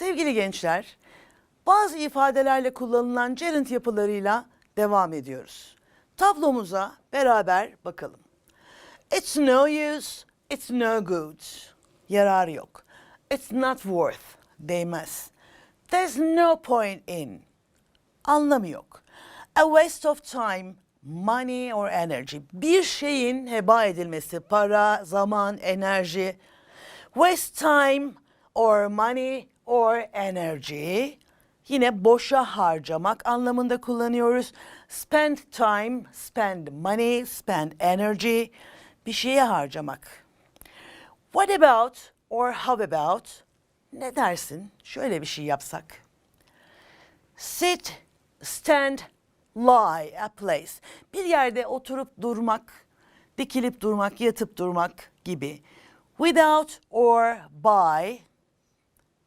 Sevgili gençler, bazı ifadelerle kullanılan gerund yapılarıyla devam ediyoruz. Tablomuza beraber bakalım. It's no use, it's no good. Yararı yok. It's not worth, değmez. There's no point in, anlamı yok. A waste of time, money or energy. Bir şeyin heba edilmesi, para, zaman, enerji. Waste time or money or energy. Yine boşa harcamak anlamında kullanıyoruz. Spend time, spend money, spend energy. Bir şeye harcamak. What about or how about? Ne dersin? Şöyle bir şey yapsak. Sit, stand, lie a place. Bir yerde oturup durmak, dikilip durmak, yatıp durmak gibi. Without or by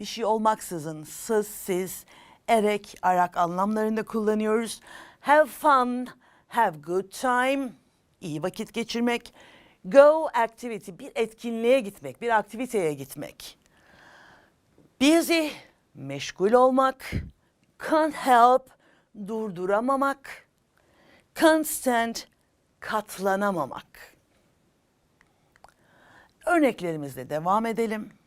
bir şey olmaksızın sız, siz, erek, arak anlamlarında kullanıyoruz. Have fun, have good time, iyi vakit geçirmek. Go activity, bir etkinliğe gitmek, bir aktiviteye gitmek. Busy, meşgul olmak. Can't help, durduramamak. Can't stand, katlanamamak. Örneklerimizle devam edelim.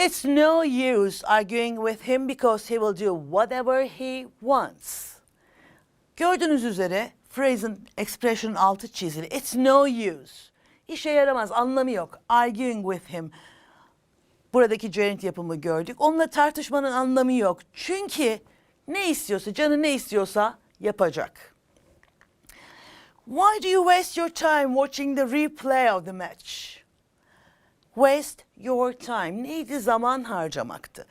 It's no use arguing with him because he will do whatever he wants. Gördüğünüz üzere phrase'in expression altı çizili. It's no use. İşe yaramaz, anlamı yok. Arguing with him. Buradaki gerund yapımı gördük. Onunla tartışmanın anlamı yok. Çünkü ne istiyorsa, canı ne istiyorsa yapacak. Why do you waste your time watching the replay of the match? Waste your time. Neydi? Zaman harcamaktı.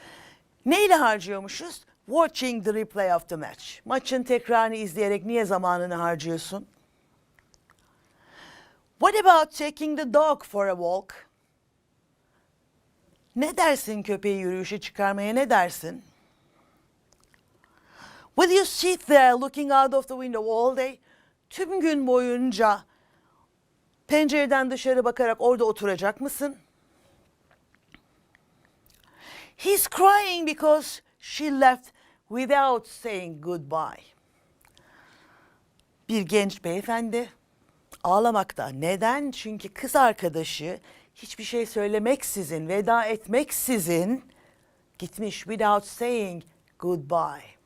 Neyle harcıyormuşuz? Watching the replay of the match. Maçın tekrarını izleyerek niye zamanını harcıyorsun? What about taking the dog for a walk? Ne dersin köpeği yürüyüşe çıkarmaya ne dersin? Will you sit there looking out of the window all day? Tüm gün boyunca pencereden dışarı bakarak orada oturacak mısın? He's crying because she left without saying goodbye. Bir genç beyefendi ağlamakta. Neden? Çünkü kız arkadaşı hiçbir şey söylemeksizin, veda etmeksizin gitmiş without saying goodbye.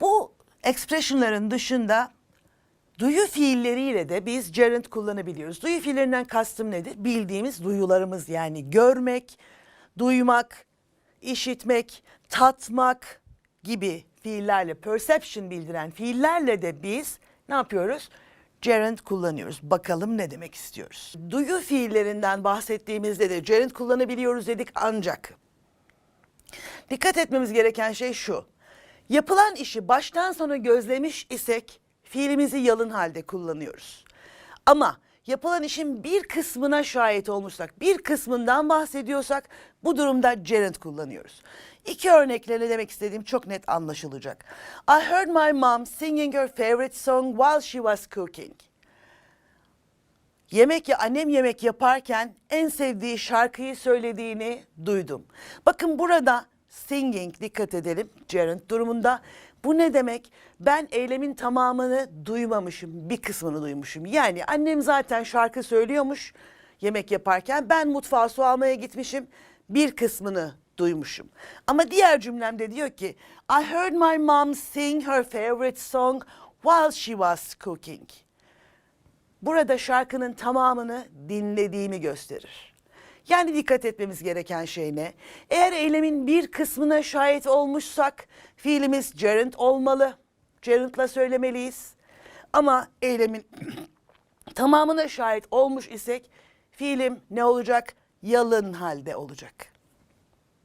Bu expressionların dışında duyu fiilleriyle de biz gerund kullanabiliyoruz. Duyu fiillerinden kastım nedir? Bildiğimiz duyularımız yani görmek, duymak, işitmek, tatmak gibi fiillerle, perception bildiren fiillerle de biz ne yapıyoruz? Gerund kullanıyoruz. Bakalım ne demek istiyoruz? Duyu fiillerinden bahsettiğimizde de gerund kullanabiliyoruz dedik ancak dikkat etmemiz gereken şey şu. Yapılan işi baştan sona gözlemiş isek fiilimizi yalın halde kullanıyoruz. Ama yapılan işin bir kısmına şahit olmuşsak, bir kısmından bahsediyorsak bu durumda gerund kullanıyoruz. İki örnekle ne demek istediğim çok net anlaşılacak. I heard my mom singing her favorite song while she was cooking. Yemek ya annem yemek yaparken en sevdiği şarkıyı söylediğini duydum. Bakın burada singing dikkat edelim gerund durumunda. Bu ne demek? Ben eylemin tamamını duymamışım, bir kısmını duymuşum. Yani annem zaten şarkı söylüyormuş yemek yaparken ben mutfağa su almaya gitmişim, bir kısmını duymuşum. Ama diğer cümlemde diyor ki I heard my mom sing her favorite song while she was cooking. Burada şarkının tamamını dinlediğimi gösterir. Yani dikkat etmemiz gereken şey ne? Eğer eylemin bir kısmına şahit olmuşsak fiilimiz gerund olmalı. Gerundla söylemeliyiz. Ama eylemin tamamına şahit olmuş isek fiilim ne olacak? Yalın halde olacak.